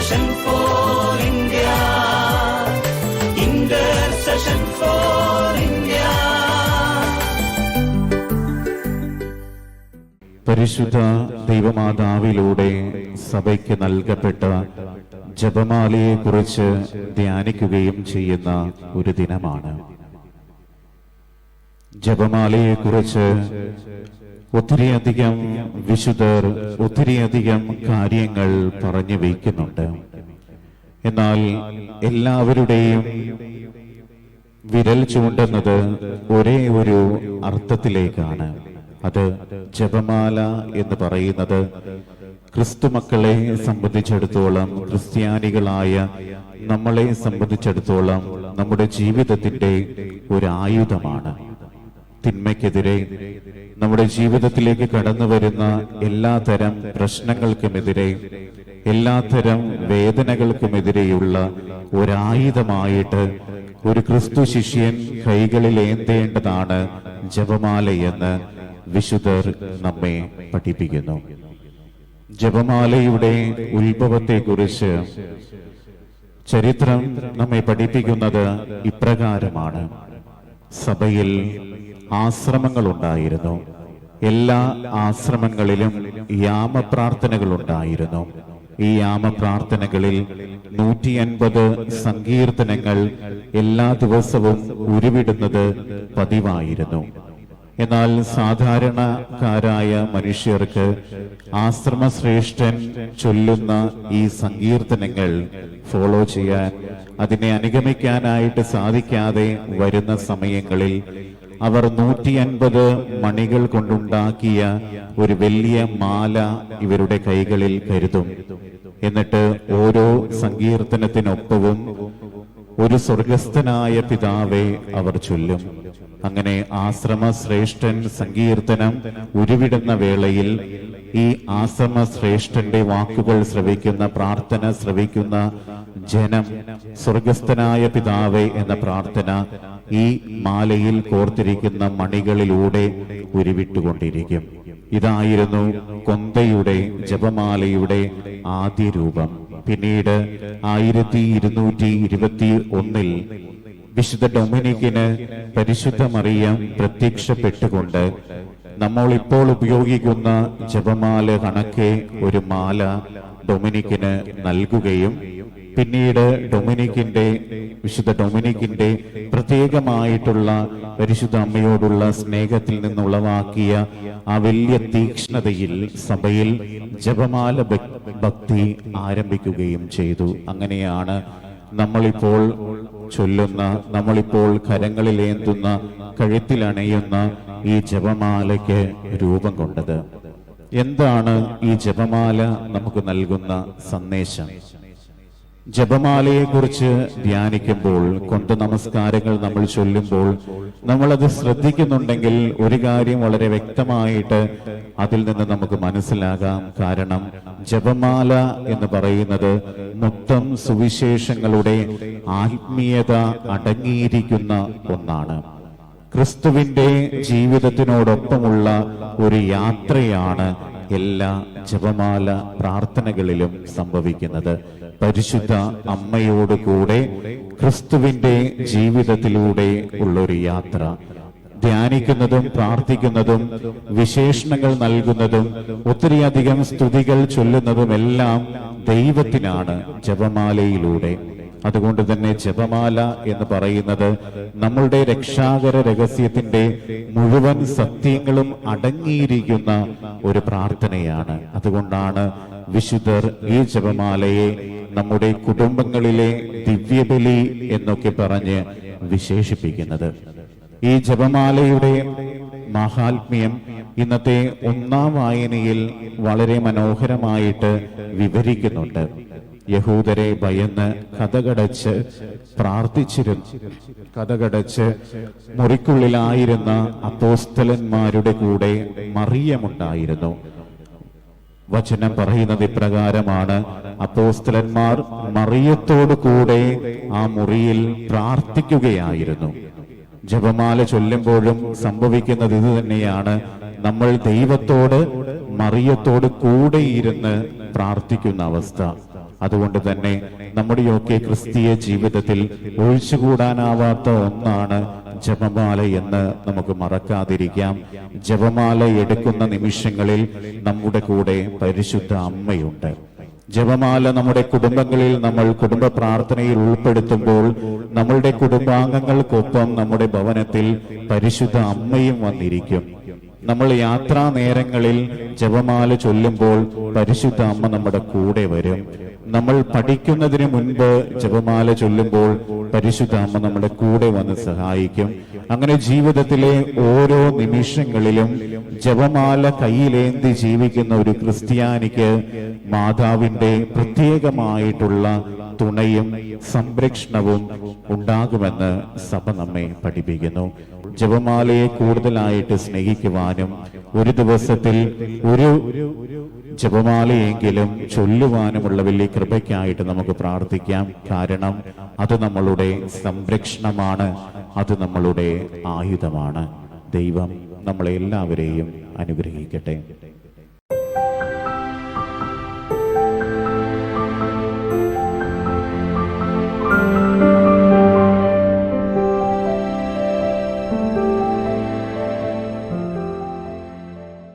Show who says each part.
Speaker 1: Intercession for India. Intercession for India.
Speaker 2: പരിശുദ്ധ ദൈവമാതാവിലൂടെ സഭയ്ക്ക് നൽകപ്പെട്ട ജപമാലയെ കുറിച്ച് ധ്യാനിക്കുകയും ചെയ്യുന്ന ഒരു ദിനമാണ് ജപമാലയെ കുറിച്ച് ഒത്തിരിയധികം വിശുദ്ധർ ഒത്തിരിയധികം കാര്യങ്ങൾ പറഞ്ഞു വയ്ക്കുന്നുണ്ട്. എന്നാൽ എല്ലാവരുടെയും വിരൽ ചൂണ്ടുന്നത് ഒരേ ഒരു അർത്ഥത്തിലേക്കാണ്. അത് ജപമാല എന്ന് പറയുന്നത് ക്രിസ്തുമക്കളെ സംബന്ധിച്ചിടത്തോളം ക്രിസ്ത്യാനികളായ നമ്മളെ സംബന്ധിച്ചിടത്തോളം നമ്മുടെ ജീവിതത്തിന്റെ ഒരു ആയുധമാണ് തിന്മയ്ക്കെതിരെ നമ്മുടെ ജീവിതത്തിലേക്ക് കടന്നു വരുന്ന എല്ലാതരം പ്രശ്നങ്ങൾക്കുമെതിരെ എല്ലാത്തരം വേദനകൾക്കുമെതിരെയുള്ള ഒരായുധമായിട്ട് ഒരു ക്രിസ്തു ശിഷ്യൻ കൈകളിൽ ഏന്തേണ്ടതാണ് ജപമാലയെന്ന് വിശുദ്ധർ നമ്മെ പഠിപ്പിക്കുന്നു. ജപമാലയുടെ ഉത്ഭവത്തെക്കുറിച്ച് ചരിത്രം നമ്മെ പഠിപ്പിക്കുന്നത് ഇപ്രകാരമാണ്. സഭയിൽ ആശ്രമങ്ങൾ ഉണ്ടായിരുന്നു എല്ലാ ആശ്രമങ്ങളിലും യാമപ്രാർത്ഥനകൾ ഉണ്ടായിരുന്നു ഈ യാമപ്രാർത്ഥനകളിൽ നൂറ്റി അൻപത് സങ്കീർത്തനങ്ങൾ എല്ലാ ദിവസവും ഉരുവിടുന്നത് പതിവായിരുന്നു. എന്നാൽ സാധാരണക്കാരായ മനുഷ്യർക്ക് ആശ്രമശ്രേഷ്ഠൻ ചൊല്ലുന്ന ഈ സങ്കീർത്തനങ്ങൾ ഫോളോ ചെയ്യാൻ അതിനെ അനുഗമിക്കാനായിട്ട് സാധിക്കാതെ വരുന്ന സമയങ്ങളിൽ അവർ നൂറ്റി അൻപത് മണികൾ കൊണ്ടുണ്ടാക്കിയ ഒരു വലിയ മാല ഇവരുടെ കൈകളിൽ കരുതും. എന്നിട്ട് ഓരോ സങ്കീർത്തനത്തിനൊപ്പവും ഒരു സ്വർഗസ്ഥനായ പിതാവെ അവർ ചൊല്ലും. അങ്ങനെ ആശ്രമ ശ്രേഷ്ഠൻ സങ്കീർത്തനം ഉരുവിടുന്ന വേളയിൽ ഈ ആശ്രമ ശ്രേഷ്ഠന്റെ വാക്കുകൾ ശ്രവിക്കുന്ന പ്രാർത്ഥന ശ്രവിക്കുന്ന ജനം സ്വർഗസ്ഥനായ പിതാവേ എന്ന പ്രാർത്ഥന ഈ മാലയിൽ കോർത്തിരിക്കുന്ന മണികളിലൂടെ ഉരുവിട്ടുകൊണ്ടിരിക്കും. ഇതായിരുന്നു കൊന്തയുടെ ജപമാലയുടെ ആദ്യ രൂപം പിന്നീട് ആയിരത്തി ഇരുന്നൂറ്റി ഇരുപത്തി ഒന്നിൽ വിശുദ്ധ ഡൊമിനിക്കിന് പരിശുദ്ധ മറിയം പ്രത്യക്ഷപ്പെട്ടുകൊണ്ട് നമ്മൾ ഇപ്പോൾ ഉപയോഗിക്കുന്ന ജപമാല കണക്കെ ഒരു മാല ഡൊമിനിക്കിന് നൽകുകയും പിന്നീട് ഡൊമിനിക്കിന്റെ വിശുദ്ധ ഡൊമിനിക്കിന്റെ പ്രത്യേകമായിട്ടുള്ള പരിശുദ്ധ അമ്മയോടുള്ള സ്നേഹത്തിൽ നിന്നുളവാക്കിയ ആ വലിയ തീക്ഷ്ണതയിൽ സഭയിൽ ജപമാല ഭക്തി ആരംഭിക്കുകയും ചെയ്തു. അങ്ങനെയാണ് നമ്മളിപ്പോൾ ചൊല്ലുന്ന നമ്മളിപ്പോൾ കരങ്ങളിലേന്തുന്ന കഴുത്തിലണയുന്ന ഈ ജപമാലയ്ക്ക് രൂപം കൊണ്ടത്. എന്താണ് ഈ ജപമാല? നമുക്ക് നൽകുന്ന സന്ദേശം. ജപമാലയെ കുറിച്ച് ധ്യാനിക്കുമ്പോൾ കൊണ്ട് നമസ്കാരങ്ങൾ നമ്മൾ ചൊല്ലുമ്പോൾ നമ്മളത് ശ്രദ്ധിക്കുന്നുണ്ടെങ്കിൽ ഒരു കാര്യം വളരെ വ്യക്തമായിട്ട് അതിൽ നിന്ന് നമുക്ക് മനസ്സിലാകാം. കാരണം ജപമാല എന്ന് പറയുന്നത് മൊത്തം സുവിശേഷങ്ങളുടെ ആത്മീയത അടങ്ങിയിരിക്കുന്ന ഒന്നാണ്. ക്രിസ്തുവിന്റെ ജീവിതത്തിനോടൊപ്പമുള്ള ഒരു യാത്രയാണ് എല്ലാ ജപമാല പ്രാർത്ഥനകളിലും സംഭവിക്കുന്നത്. പരിശുദ്ധ അമ്മയോട് കൂടെ ക്രിസ്തുവിന്റെ ജീവിതത്തിലൂടെ ഉള്ളൊരു യാത്ര. ധ്യാനിക്കുന്നതും പ്രാർത്ഥിക്കുന്നതും വിശേഷണങ്ങൾ നൽകുന്നതും ഒത്തിരിയധികം സ്തുതികൾ ചൊല്ലുന്നതും എല്ലാം ദൈവത്തിനാണ് ജപമാലയിലൂടെ. അതുകൊണ്ട് തന്നെ ജപമാല എന്ന് പറയുന്നത് നമ്മളുടെ രക്ഷാകര രഹസ്യത്തിന്റെ മുഴുവൻ സത്യങ്ങളും അടങ്ങിയിരിക്കുന്ന ഒരു പ്രാർത്ഥനയാണ്. അതുകൊണ്ടാണ് വിശുദ്ധർ ഈ ജപമാലയെ നമ്മുടെ കുടുംബങ്ങളിലെ ദിവ്യബലി എന്നൊക്കെ പറഞ്ഞ് വിശേഷിപ്പിക്കുന്നത്. ഈ ജപമാലയുടെ മഹാത്മ്യം ഇന്നത്തെ ഒന്നാം വായനയിൽ വളരെ മനോഹരമായിട്ട് വിവരിക്കുന്നുണ്ട്. യഹൂദരെ ഭയന്ന് കഥകടച്ച് പ്രാർത്ഥിച്ചിരുന്നു. കഥകടച്ച് മുറിക്കുള്ളിലായിരുന്ന അപ്പോസ്തലന്മാരുടെ കൂടെ മറിയമുണ്ടായിരുന്നു. വചനം പറയുന്നത് ഇപ്രകാരമാണ്. അപ്പോസ്തലന്മാർ മറിയത്തോടു കൂടെ ആ മുറിയിൽ പ്രാർത്ഥിക്കുകയായിരുന്നു. ജപമാല ചൊല്ലുമ്പോഴും സംഭവിക്കുന്നത് ഇത് തന്നെയാണ്. നമ്മൾ ദൈവത്തോട് മറിയത്തോട് കൂടെ ഇരുന്ന് പ്രാർത്ഥിക്കുന്ന അവസ്ഥ. അതുകൊണ്ട് തന്നെ നമ്മുടെയൊക്കെ ക്രിസ്തീയ ജീവിതത്തിൽ ഒഴിച്ചുകൂടാനാവാത്ത ഒന്നാണ് ജപമാല എന്ന് നമുക്ക് മറക്കാതിരിക്കാം. ജപമാല എടുക്കുന്ന നിമിഷങ്ങളിൽ നമ്മുടെ കൂടെ പരിശുദ്ധ അമ്മയുണ്ട്. ജപമാല നമ്മുടെ കുടുംബങ്ങളിൽ നമ്മൾ കുടുംബ പ്രാർത്ഥനയിൽ ഉൾപ്പെടുത്തുമ്പോൾ നമ്മളുടെ കുടുംബാംഗങ്ങൾക്കൊപ്പം നമ്മുടെ ഭവനത്തിൽ പരിശുദ്ധ അമ്മയും വന്നിരിക്കും. നമ്മൾ യാത്രാ നേരങ്ങളിൽ ജപമാല ചൊല്ലുമ്പോൾ പരിശുദ്ധ അമ്മ നമ്മുടെ കൂടെ വരും. നമ്മൾ പഠിക്കുന്നതിന് മുൻപ് ജപമാല ചൊല്ലുമ്പോൾ പരിശുദ്ധ അമ്മ നമ്മുടെ കൂടെ വന്ന് സഹായിക്കും. അങ്ങനെ ജീവിതത്തിലെ ഓരോ നിമിഷങ്ങളിലും ജപമാല കയ്യിലേന്തി ജീവിക്കുന്ന ഒരു ക്രിസ്ത്യാനിക്ക് മാതാവിന്റെ പ്രത്യേകമായിട്ടുള്ള തുണയും സംരക്ഷണവും ഉണ്ടാകുമെന്ന് സഭ നമ്മെ പഠിപ്പിക്കുന്നു. ജപമാലയെ കൂടുതലായിട്ട് സ്നേഹിക്കുവാനും ഒരു ദിവസത്തിൽ ഒരു ജപമാലയെങ്കിലും ചൊല്ലുവാനുമുള്ള വലിയ കൃപയ്ക്കായിട്ട് നമുക്ക് പ്രാർത്ഥിക്കാം. കാരണം അത് നമ്മളുടെ സംരക്ഷണമാണ്. അത് നമ്മളുടെ ആയുധമാണ്. ദൈവം നമ്മളെ എല്ലാവരെയും അനുഗ്രഹിക്കട്ടെ.